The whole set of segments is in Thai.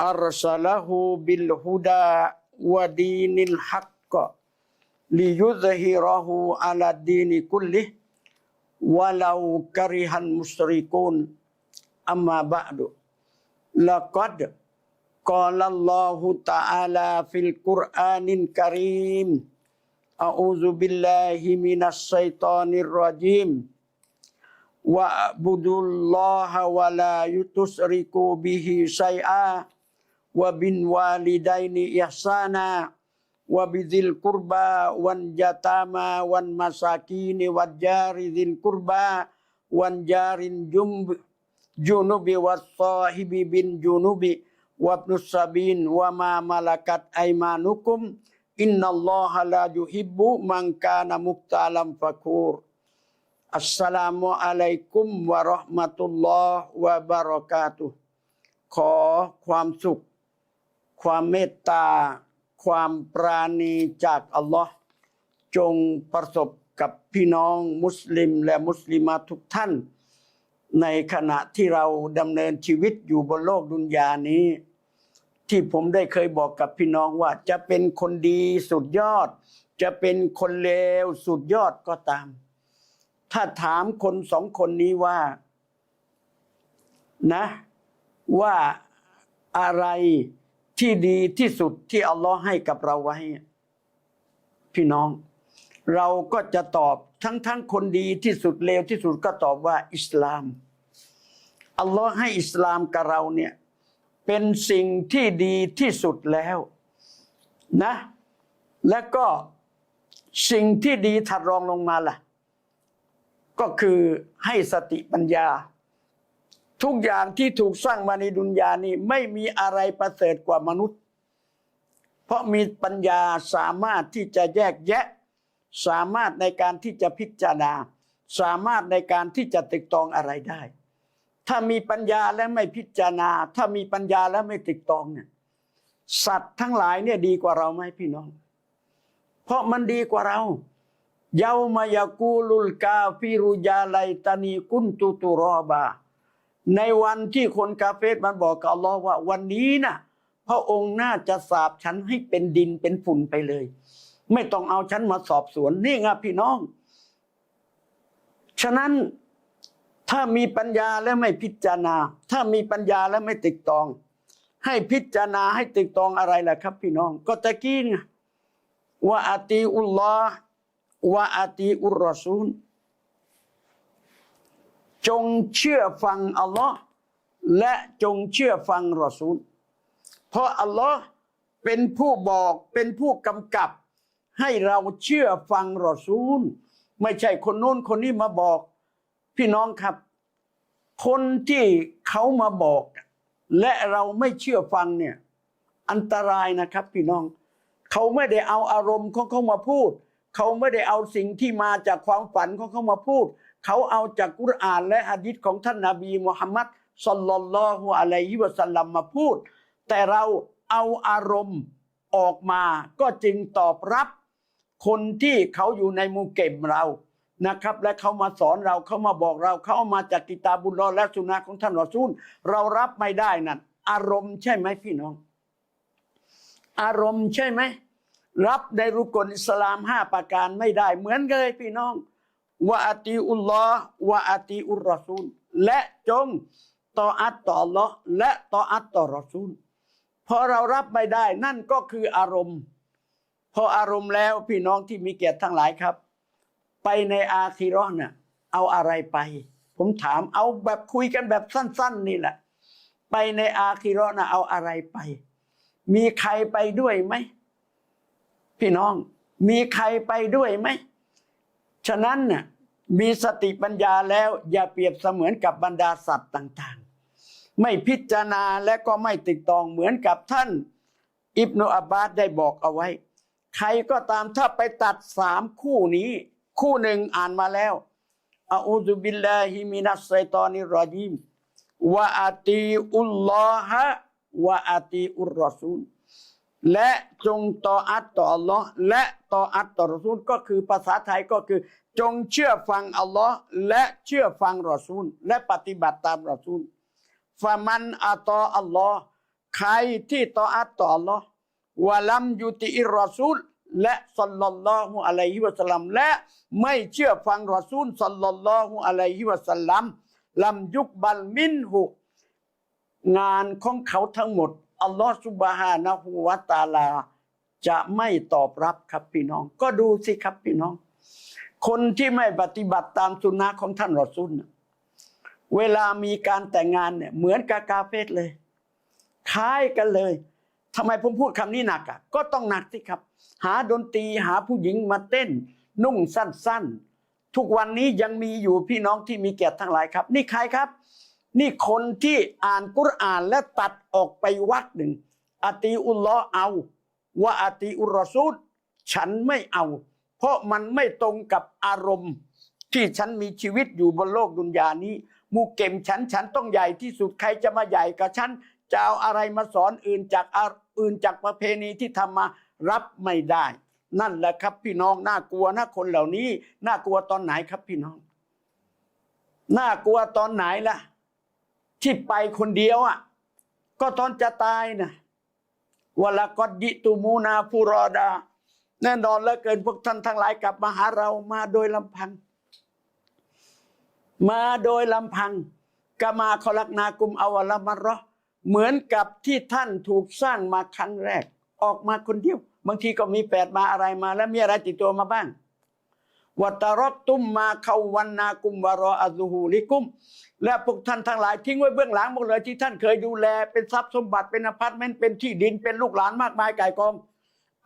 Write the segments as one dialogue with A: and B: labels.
A: أرسله بالهدى ودين الحق ليظهره على الدين كله ولو كره المشركون. أما بعد لقد قال الله تعالى في القرآن الكريم أعوذ بالله من الشيطان الرجيم واعبدوا الله ولا تشركوا به شيئا wa bin walidaini ihsana wa kurba wan jatama wan masakini wad jari dzil qurba wan jarin jumb junubi was bin junubi wabnus sabin wa ma malakat aimanukum innallaha la mangka man kana fakur Assalamualaikum warahmatullahi wabarakatuh. ขอความสุข ความเมตตา ความปราณีจากอัลลอฮ์จงประสบกับพี่น้องมุสลิมและมุสลิมาทุกท่าน ในขณะที่เราดำเนินชีวิตอยู่บนโลกดุนยานี้ ที่ผมได้เคยบอกกับพี่น้องว่าจะเป็นคนดีสุดยอด จะเป็นคนเลวสุดยอดก็ตาม ถ้าถามคนสองคนนี้ว่านะว่าอะไร ที่ดีที่สุดที่อัลลอฮ์ให้กับเราไว้ พี่น้อง เราก็จะตอบทั้งทั้งคนดีที่สุดเลวที่สุดก็ตอบว่า อิสลาม อัลลอฮ์ให้อิสลามกับเราเนี่ยเป็นสิ่งที่ดีที่สุดแล้วนะ และก็สิ่งที่ดีถัดรองลงมาล่ะ ก็คือให้สติปัญญา ทุกอย่างที่ถูกสร้างมาในดุนยานี้ไม่มีอะไรประเสริฐกว่ามนุษย์ เพราะมีปัญญาสามารถที่จะแยกแยะ สามารถในการที่จะพิจารณา สามารถในการที่จะตึกตองอะไรได้ ถ้ามีปัญญาและไม่พิจารณา ถ้ามีปัญญาและไม่ตึกตองเนี่ยสัตว์ทั้งหลายเนี่ยดีกว่าเราไหมพี่น้อง เพราะมันดีกว่าเราเยามายากูลุลกาฟิรุยาไลตานีกุนตุตุรอบา ในวันที่คนกาเฟสมันบอกกับอัลลอฮ์ว่าวันนี้นะพระองค์น่าจะสาบฉันให้เป็นดินเป็นฝุ่นไปเลย ไม่ต้องเอาฉันมาสอบสวนนี่ไงพี่น้อง ฉะนั้นถ้ามีปัญญาและไม่พิจารณา ถ้ามีปัญญาและไม่ติดตอง ให้พิจารณาให้ติดตองอะไรล่ะครับ พี่น้อง ก็ตะกี้ไงว่าอาตีอุลลอฮ์ว่าอาตีอุรรอซูล จงเชื่อฟังอัลลอฮ์และจงเชื่อฟังรอซูล เพราะอัลลอฮ์เป็นผู้บอกเป็นผู้กำกับ ให้เราเชื่อฟังรอซูล ไม่ใช่คนโน้นคนนี้มาบอก พี่น้องครับ คนที่เขามาบอก และเราไม่เชื่อฟังเนี่ยอันตรายนะครับ พี่น้อง เขาไม่ได้เอาอารมณ์ของเขามาพูด เขาไม่ได้เอาสิ่งที่มาจากความฝันของเขามาพูด เขาเอาจากกุรอานและหะดีษของท่านนาบีมุฮัมมัดสัลลัลลอฮุอะลัยฮิวะสัลลัมมาพูด แต่เราเอาอารมณ์ออกมาก็จึงตอบรับคนที่เขาอยู่ในมูเก็บเรานะครับ และเขามาสอนเราเขามาบอกเราเขาเอามาจากกิตาบุลลอและสุนนะของท่านรอซูล เรารับไม่ได้นั่นอารมณ์ใช่ไหมพี่น้อง อารมณ์ใช่ไหมรับในรุกลอิสลามห้าประการไม่ได้เหมือนกันเลยพี่น้อง วะอาตีอุลลอฮ์วะอาตีอุรรอซูล และจงต่ออัตต่อลลอและต่ออัตต่อรอซูลพอเรารับไม่ได้นั่นก็คืออารมณ์ พออารมณ์แล้วพี่น้องที่มีเกียรติทั้งหลายครับ ไปในอาคิเราะห์น่ะเอาอะไรไป ผมถามเอาแบบคุยกันแบบสั้น ๆ นี่แหละ ไปในอาคิเราะห์น่ะเอาอะไรไป มีใครไปด้วยไหมพี่น้องมีใครไปด้วยไหม ฉะนั้นน่ะมีสติปัญญาแล้วอย่าเปรียบเสมือนกับบรรดาสัตว์ต่างๆ ไม่พิจารณาและก็ไม่ติดตองเหมือนกับท่าน อิบนุอับบาสได้บอกเอาไว้ ใครก็ตามถ้าไปตัดสามคู่นี้ คู่หนึ่งอ่านมาแล้วอาอูซุบิลลาฮิมินัสไซตอนิรอญิมวะอาตีอุลลอฮะวะอาตีอุรรอซูลและจงต่ออัตต่ออัลลอฮ์และ ต่ออัตต่อรอซูลก็คือภาษาไทยก็คือ จงเชื่อฟังอัลลอฮ์และเชื่อฟังรอซูล และปฏิบัติตามรอซูลฟามันอัตออัลลอฮ์ใครที่ต่ออัตต่ออัลลอฮ์วะลัมยุติอิรอซูลและสัลลัลลอฮุอะลัยฮิวะสัลลัมและไม่เชื่อฟังรอซูลสัลลัลลอฮุอะลัยฮิวะสัลลัมลัมยุกบัลมินหุงานของเขาทั้งหมดอัลลอฮฺสุบฮานะฮูวะตาลา จะไม่ตอบรับครับพี่น้อง ก็ดูสิครับพี่น้อง คนที่ไม่ปฏิบัติตามสุนนะของท่านรอซูลน่ะเวลามีการแต่งงานเนี่ยเหมือนกับกาเฟสเลยคล้ายกันเลยทำไมผมพูดคำนี้หนักอะก็ต้องหนักสิครับ หาดนตรีหาผู้หญิงมาเต้น นุ่งสั้นๆ ทุกวันนี้ยังมีอยู่พี่น้องที่มีเกียรติทั้งหลายครับ นี่ใครครับ นี่คนที่อ่านกุรอานและตัดออกไปวักหนึ่งอตีอุลลอเอา ว่าอาตีอุรรอซูลฉันไม่เอา เพราะมันไม่ตรงกับอารมณ์ ที่ฉันมีชีวิตอยู่บนโลกดุนยานี้มูเก็มฉันฉันต้องใหญ่ที่สุดใครจะมาใหญ่กับฉันจะเอาอะไรมาสอนอื่นจากอาอื่นจากประเพณีที่ทำมารับไม่ได้ นั่นแหละครับพี่น้องน่ากลัวนะคนเหล่านี้น่ากลัวตอนไหนครับพี่น้องน่ากลัวตอนไหนล่ะ ที่ไปคนเดียวอะ ก็ตอนจะตายนะ วลากอดยิตูมูนาฟูรอดา แน่นอนเหลือเกินพวกท่านทั้งหลายกลับมาหาเรามาโดยลำพัง มาโดยลำพังกามาคอลักนากุมอวลามรอเหมือนกับที่ท่านถูกสร้างมาครั้งแรก ออกมาคนเดียว บางทีก็มีแปดมาอะไรมา แล้วมีอะไรติดตัวมาบ้าง วัตรอตุมมาเขาวันนากุมวารออัซูฮูลิกุม และพวกท่านทั้งหลายทิ้งไว้เบื้องหลังหมดเลยที่ท่านเคยดูแล เป็นทรัพย์สมบัติเป็นอพาร์ตเมนต์เป็นที่ดินเป็นลูกหลานมากมายไก่กอง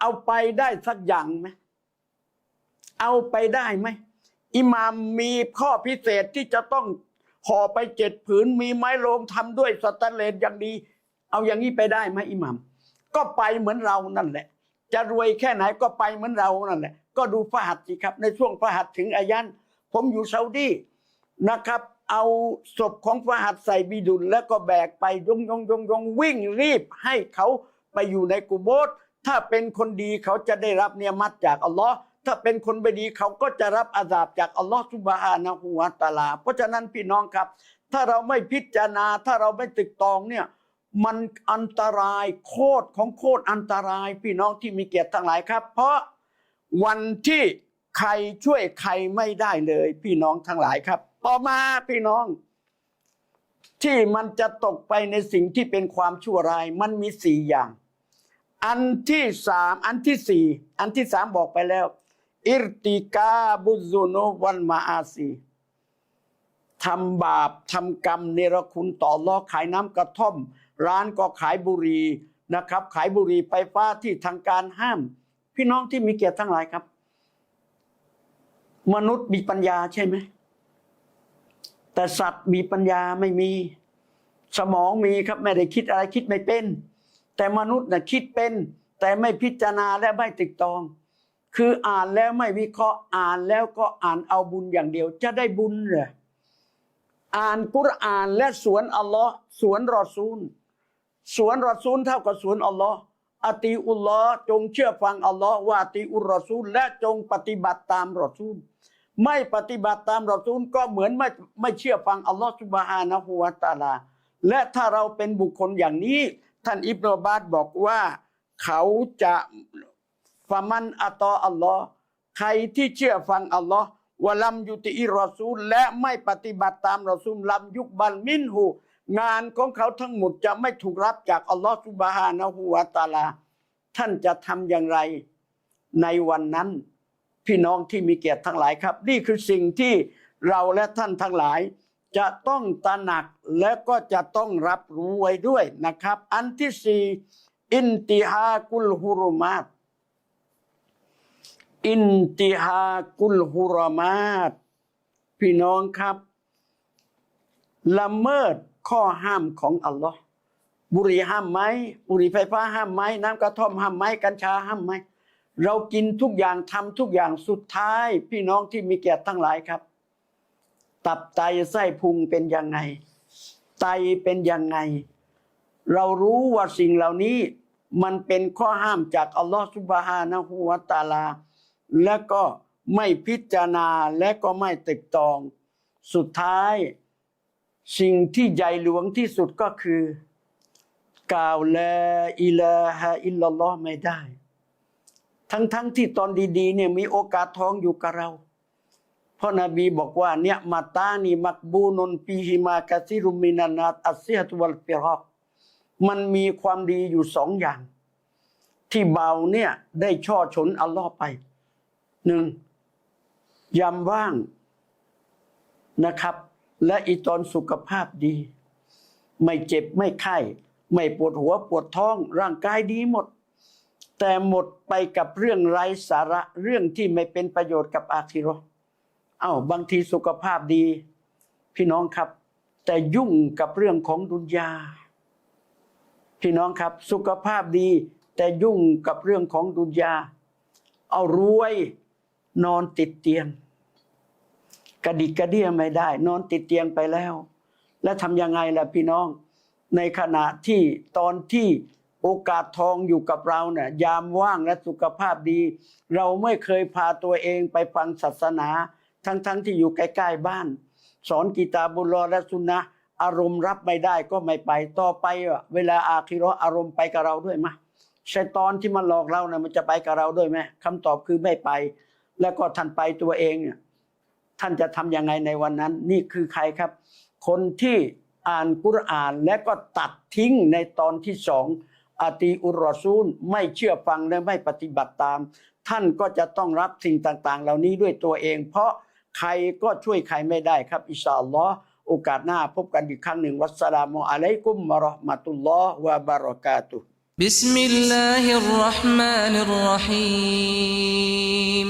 A: เอาไปได้สักอย่างไหมเอาไปได้ไหมอิหมามมีข้อพิเศษที่จะต้องห่อไปเจ็ดผืนมีไม้โลงทำด้วยสแตนเลสอย่างดี เอาอย่างนี้ไปได้ไหมอิหมาม ก็ไปเหมือนเรานั่นแหละ จะรวยแค่ไหนก็ไปเหมือนเรานั่นแหละ ก็ดูฟาหัดสิครับ ในช่วงฟาหัดถึงอายันผมอยู่ซาอุดีนะครับ เอาศพของฟาหัดใส่บีดุลแล้วก็แบกไปยงยงยงยงวิ่งรีบให้เขาไปอยู่ในกุโบสถ้าเป็นคนดีเขาจะได้รับเนียมัตจากอัลลอฮ์ถ้าเป็นคนไม่ดีเขาก็จะรับอาสาบจากอัลลอฮ์ซุบฮานะฮูวะตาลา เพราะฉะนั้นพี่น้องครับ ถ้าเราไม่พิจารณา ถ้าเราไม่ตึกตองเนี่ยมันอันตรายโคตรของโคตรอันตรายพี่น้องที่มีเกียรติทั้งหลายครับ เพราะ วันที่ใครช่วยใครไม่ได้เลย พี่น้องทั้งหลายครับ ต่อมาพี่น้อง ที่มันจะตกไปในสิ่งที่เป็นความชั่วร้ายมันมีสี่อย่าง อันที่สามอันที่สี่อันที่สามบอกไปแล้ว อิรติกาบุซุโนวันมาอาซีทำบาปทำกรรมเนรคุณต่อล้อขายน้ำกระท่อม ร้านก็ขายบุหรี่นะครับ ขายบุหรี่ไฟฟ้าที่ทางการห้าม พี่น้องที่มีเกียรติทั้งหลายครับ มนุษย์มีปัญญาใช่ไหม แต่สัตว์มีปัญญาไม่มี สมองมีครับไม่ได้คิดอะไรคิดไม่เป็น แต่มนุษย์น่ะคิดเป็น แต่ไม่พิจารณาและไม่ติดตอง คืออ่านแล้วไม่วิเคราะห์อ่านแล้วก็อ่านเอาบุญอย่างเดียว จะได้บุญเหรออ่านกุรอานและสวนอัลลอฮ์สวนรอซูล สวนรอซูลเท่ากับสวนอัลลอฮ์ อตีอุลลอฮ์จงเชื่อฟังอัลลอฮ์ว่าตีอุรรอซูล และจงปฏิบัติตามรอซูล ไม่ปฏิบัติตามรอซูลก็เหมือนไม่ไม่เชื่อฟังอัลลอฮ์สุบฮานะฮูวะตาลา และถ้าเราเป็นบุคคลอย่างนี้ ท่านอิบนาบาสบอกว่า เขาจะฟามันอัตออัลลอฮ์ใครที่เชื่อฟังอัลลอฮ์วะลัมยุติอิรอซูล และไม่ปฏิบัติตามรอซูลลัมยุกบัลมินหู งานของเขาทั้งหมดจะไม่ถูกรับจากอัลลอฮฺสุบฮานะฮูวาตาลา ท่านจะทำอย่างไรในวันนั้น พี่น้องที่มีเกียรติทั้งหลายครับ นี่คือสิ่งที่เราและท่านทั้งหลาย จะต้องตระหนักและก็จะต้องรับรู้ไว้ด้วยนะครับ อันที่สี่อินติฮากุลฮุรุมาตอินติฮากุลฮุรมาตพี่น้องครับ ละเมิด ข้อห้ามของอัลลอฮ์บุหรี่ห้ามไหมบุหรี่ไฟฟ้าห้ามไหมน้ำกระท่อมห้ามไหมกัญชาห้ามไหมเรากินทุกอย่างทำทุกอย่างสุดท้าย พี่น้องที่มีเกียรติทั้งหลายครับ ตับไตไส้พุงเป็นยังไง ไตเป็นยังไง เรารู้ว่าสิ่งเหล่านี้มันเป็นข้อห้ามจากอัลลอฮฺสุบฮานะฮูวะตาลา และก็ไม่พิจารณาและก็ไม่ตึกตอง สุดท้าย สิ่งที่ใหญ่หลวงที่สุดก็คือ กล่าวละอิลาฮะอิลลัลลอฮ์ไม่ได้ ทั้งๆทที่ตอนดีๆเนี่ยมีโอกาสทองอยู่กับเรา เพราะนบีบอกว่าเนี่ยมาตานีมักบูนนปีฮิมากะซิรุมินานาตอัสเซียตุวัลฟิรอกมันมีความดีอยู่สองอย่าง ที่เบาเนี่ยได้ช่อฉนอัลลอฮ์ไปหนึ่งยามว่างนะครับ และอีตอนสุขภาพดี ไม่เจ็บไม่ไข้ ไม่ปวดหัวปวดท้อง ร่างกายดีหมด แต่หมดไปกับเรื่องไร้สาระเรื่องที่ไม่เป็นประโยชน์กับอาคิเรเอ้าบางทีสุขภาพดี พี่น้องครับ แต่ยุ่งกับเรื่องของดุนยา พี่น้องครับ สุขภาพดี แต่ยุ่งกับเรื่องของดุนยา เอารวยนอนติดเตียง กระดิกกระเดี้ยไม่ได้ นอนติดเตียงไปแล้ว แล้วทำยังไงล่ะพี่น้อง ในขณะที่ตอนที่โอกาสทองอยู่กับเราเนี่ยยามว่างและสุขภาพดี เราไม่เคยพาตัวเองไปฟังศาสนา ทั้งๆทที่อยู่ใกล้ๆบ้าน สอนกีตาบุลลอและสุนนะอารมณ์รับไม่ได้ก็ไม่ไปต่อไปอะเวลาอาคิราะห์อารมณ์ไปกับเราด้วยมะชัยตอนที่มันหลอกเราเนะมันจะไปกับเราด้วยไหมคำตอบคือไม่ไป แล้วก็ท่านไปตัวเองเนี่ย ท่านจะทำยังไงในวันนั้น นี่คือใครครับ คนที่อ่านกุรอานและก็ตัดทิ้งในตอนที่สองอาตีอุรอซูล ไม่เชื่อฟังและไม่ปฏิบัติตาม ท่านก็จะต้องรับสิ่งต่าง ๆ เหล่านี้ด้วยตัวเอง เพราะใครก็ช่วยใครไม่ได้ครับ อิชาอัลลอฮ์โอกาสหน้าพบกันอีกครั้งหนึ่ง วัสสลามุอะลัยกุมมะเราะห์มะตุลลอฮ์วะบารอกาตุฮ์
B: بسم الله الرحمن الرحيم